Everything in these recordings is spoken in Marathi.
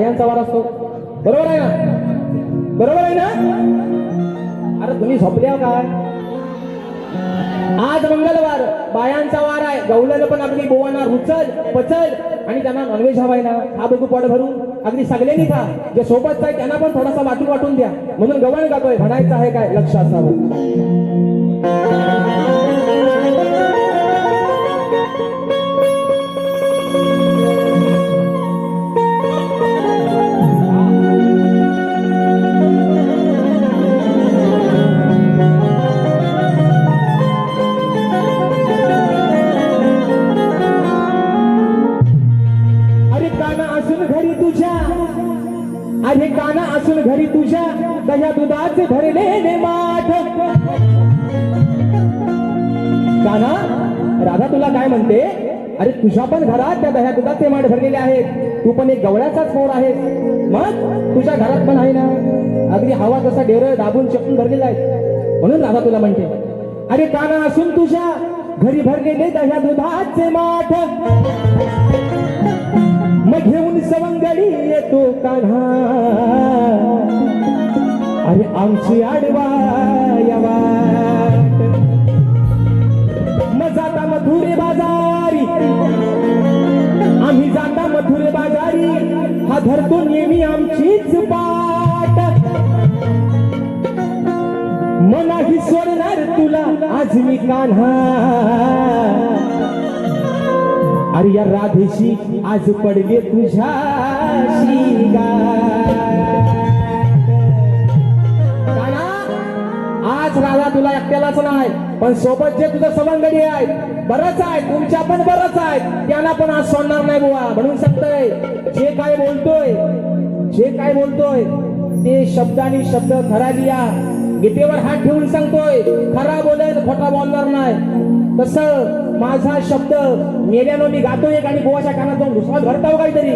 बायांचा वार असतो. बरोबर आहे ना? बरोबर आहे ना? अरे तुम्ही झोपल्या काय? आज मंगळवार बायांचा वार आहे. गवल्यानं पण अगदी बोवांना रुचल पचल आणि त्यांना नॉनव्हेज हवाय ना. हा बघू पोट भरून. अगदी सगळ्यांनी खा. जे सोबत आहे त्यांना पण थोडासा वाटून वाटून द्या. म्हणून गवळ गातोय म्हणायचं आहे काय? लक्षात असावं अरे काना असून घरी तुझ्या दह्या दुधाचे भरलेले माठ. काना राधा तुला काय म्हणते? अरे तुझ्या पण घरात त्या दह्या दुधाचे माठ भरलेले आहेत. तू पण एक गवळ्याचाच मोर आहेस. मग? तुझ्या घरात पण आहे ना? अगदी हवा जसा डेर दाबून चपून भरलेला आहे. म्हणून राधा तुला म्हणते अरे काना असून तुझ्या घरी भरलेले दह्या दुधाचे माठ. मग घेऊन सवंगडी येतो कान्हा. अरे आमची आडवा यावा. मग जाता मधुरे बाजारी. आम्ही जाता मधुरे बाजारी. हा धरतो नेहमी आमचीच पाट मनाही सोडणार तुला आज मी कान्हा. अरे या राधेशी आज पडले तुझ्या आज राधा तुला एकट्यालाच नाही पण सोबत जे तुझं सवंगडी आहे बरंच आहे तुमच्या पण बरंच आहे त्यांना पण आज सोडणार नाही बुवा म्हणून सांगतोय जे काय बोलतोय जे काय बोलतोय ते शब्दानी शब्द खरा लिया गीतेवर हात ठेवून सांगतोय खरा बोलेल खोटा बोलणार नाही. तसं माझा शब्द मेल्यानं मी गातो एक आणि बुवाच्या कानात जाऊन दुसरा घडताव काहीतरी.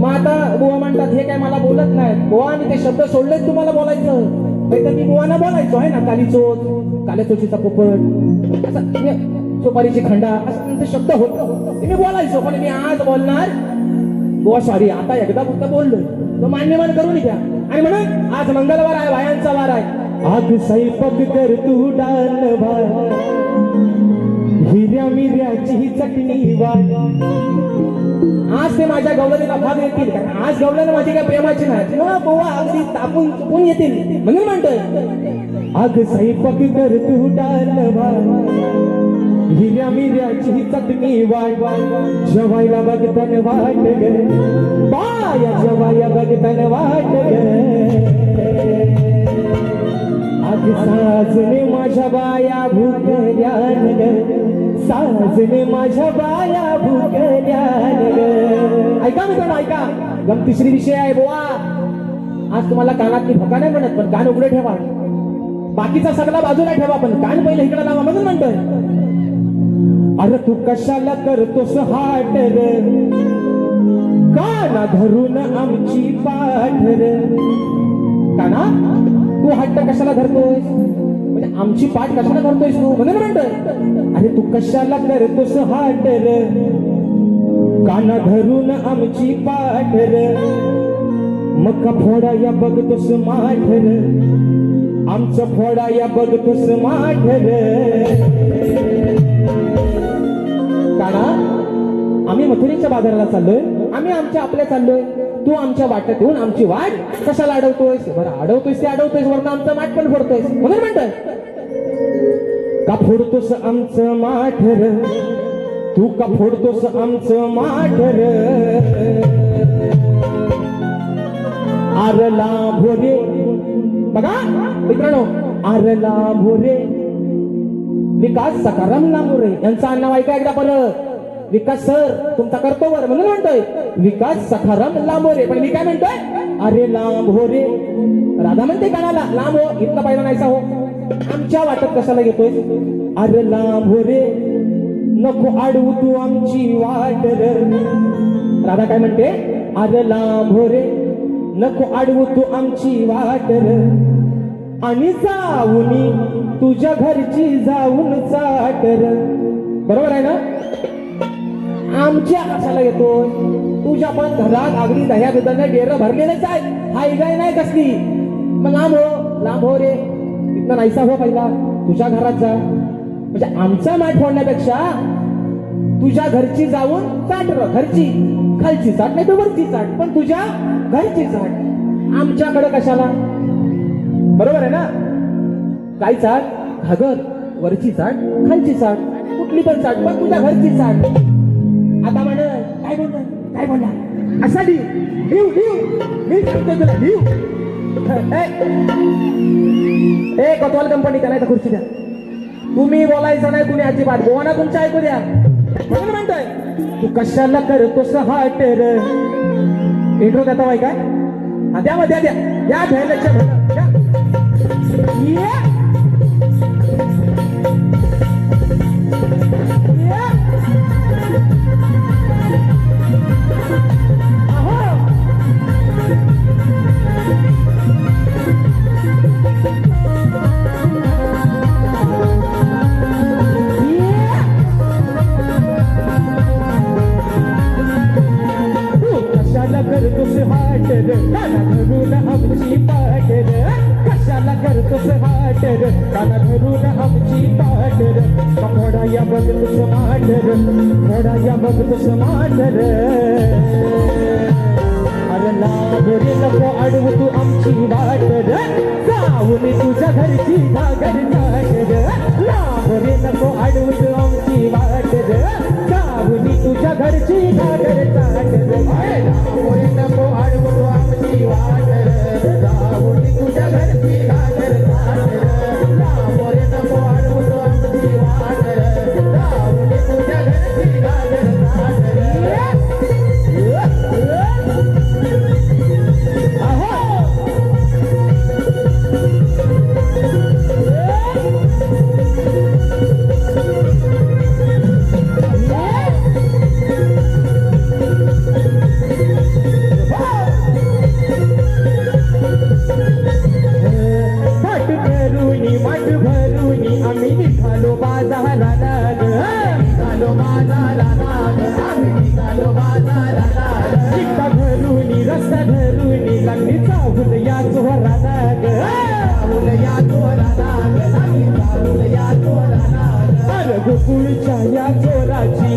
मग आता बुवा म्हणतात हे काय मला बोलत नाही बुवा मी ते शब्द सोडलेच तुम्हाला बोलायचं. नाहीतर मी बुवाना बोलायचो आहे ना काली चोच काल्या चोचीचा पोपट. असं सुपारीची खंडा असं त्यांचे शब्द होत मी बोलायचो पण मी आज बोलणार. बुवा सॉरी आता एकदा फक्त बोललो तो मान्यमान करून घ्या. आणि म्हणून आज मंगळवार आहे बायांचा वार आहे. आज स्वयंपाक कर तू डाल भात हिऱ्या मिऱ्याची ही चटणी वाट आज ते माझ्या गवळणीला भाग येतील कारण आज गवळण माझी काय प्रेमाची नाही. ना बोवा अगदी तापून चुकून येतील. म्हणून म्हणतोय. आग स्वयंपाक कर तू डाल भात हिऱ्या मिऱ्याची चटणी वाट जवायला बघतन वाट ग। बाया जवाया बघतन वाट ग। साजने माझ्या बाया भूकल्यान ग साजने माझ्या बाया भूकल्यान ग ऐका मित्रांनो ऐका. गमतीश्री विषय आहे बोवा. आज तुम्हाला कानातली भोका नाही म्हणत पण कान उघडे ठेवा. बाकीचा सगळा बाजूला ठेवा पण कान पहिले इकडे लावा म्हणून म्हणतोय. अरे तू कशाला करतोस हाट रे काना धरून आमची पाठ रे काना? तू हट्ट कशाला धरतोय म्हणजे आमची पाठ कशाला धरतोयस तू? म्हणून म्हणतोय. अरे तू कशाला करतोस हाट र. काना धरून आमची पाठ र. मग फोडा या बघतोस माठ रे. आमचं फोडा या बघतोस माठ रे. काना आम्ही मथुरीच्या बाजाराला चाललोय. आम्ही आमच्या आपल्या चाललोय. तू आमच्या वाटत येऊन आमची वाट कशाला अडवतोयस? बरं अडवतोयस ते अडवतोयस वरनं आमचं माठ पण फोडतोयस. म्हणून म्हणतोय? का फोडतोस आमचं माठर तू का फोडतोस आमचं माठर आरला भोरे. बघा मित्रांनो आरला भोरे. विकास सकाराम लांबुरे यांचं नाव ऐका एकदा परत. विकास सर तुमचा करतो वर म्हणून म्हणतोय. विकास सखाराम लांबोरे हो पण मी काय म्हणतोय? अरे लांब हो रे. राधा म्हणते कानाला लांब हो इतका पाहिला नाहीसा हो आमच्या वाटत कशाला घेतोय? अरे हो रे. नको आडवू तू आमची वाट राधा काय म्हणते? अरे हो रे. नको आडवू तू आमची वाट र. आणि जाऊनी तुझ्या घरची जाऊन चाट र. बरोबर आहे ना? आमच्या कशाला येतो तुझ्या पण घरात अगदी दह्या दुधाने डेर भरलेलेच आहे. हाय इगाय नाही कसली? मग लांब हो लांब हो रे. इथनं नाहीसा हो पहिला. तुझ्या घरात जा. म्हणजे आमचा माठ फोडण्यापेक्षा तुझ्या घरची जाऊन चाट र. घरची. खालची चाट नाही तर वरची चाट. पण तुझ्या घरची चाट. आमच्याकडे कशाला? बरोबर आहे ना? काय चाट? घागर. वरची चाट खालची चाट. कुठली पण चाट. पण तुझ्या घरची चाट. काय बोलणार काय बोलणार असा लिव लिव लिव मी सांगतो तुला लिव ए कतवाल कंपनी त्याला इथं खुर्ची द्या तुम्ही बोलायचं नाही कुणी अजिबात गोवाना तुमच्या ऐकू द्या म्हणून म्हणतोय तू कशाला करतोस हाट र इंट्रो देता बाई काय हा द्या मग द्या द्या या घ्यायला द्या माटर मोडा या बघतोस माटर अरे लाभरे नको अडवू तू आमची वाटर जाऊन तुझ्या घरची घागर चाटर लाभरे नको अडवू तू आमची वाटर जाऊन तुझ्या घरची घागर चाटर लाभरे नको अडवू या चोराची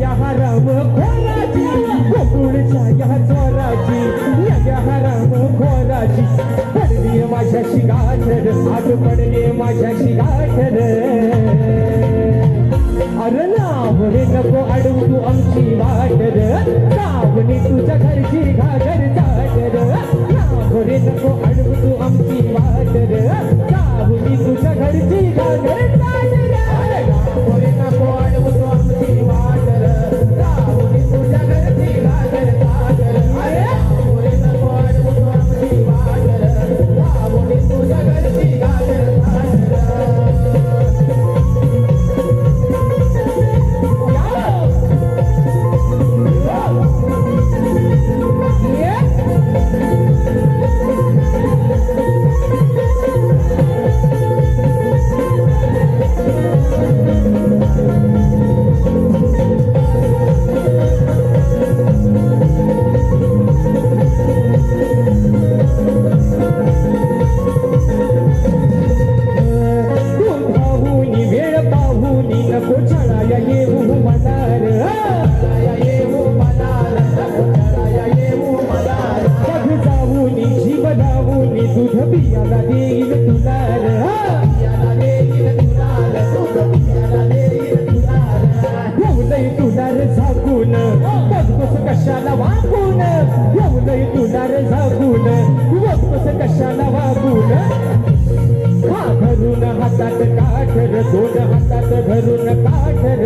या हराम खोराची गोकुळच्या या चोराची या हराम खोराची. पडली माझ्याशी गाठर आज पडली माझ्याशी गाठर. अरे नावरे नको अडवू तू आमची वाटर. नावने तुझ्या घरची घागर चाटर. नावरे नको तुलार झाकून. बघतोस कशाला वागून येऊनही तुलार झाकून. बघतोस कशाला वागून हा घरून हातात काठर दोन हातात धरून काठर.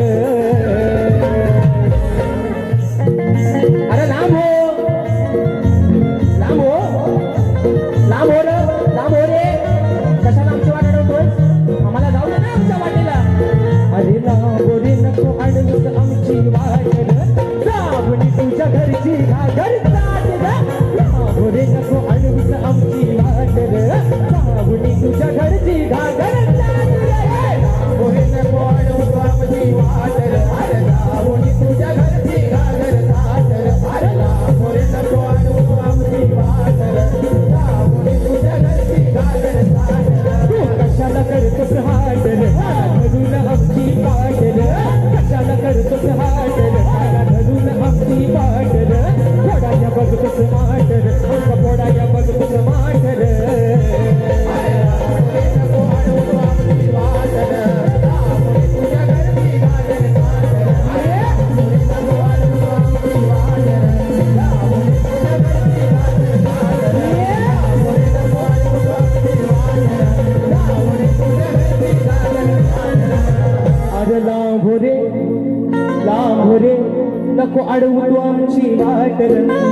नको अडवू तू आमची वाट.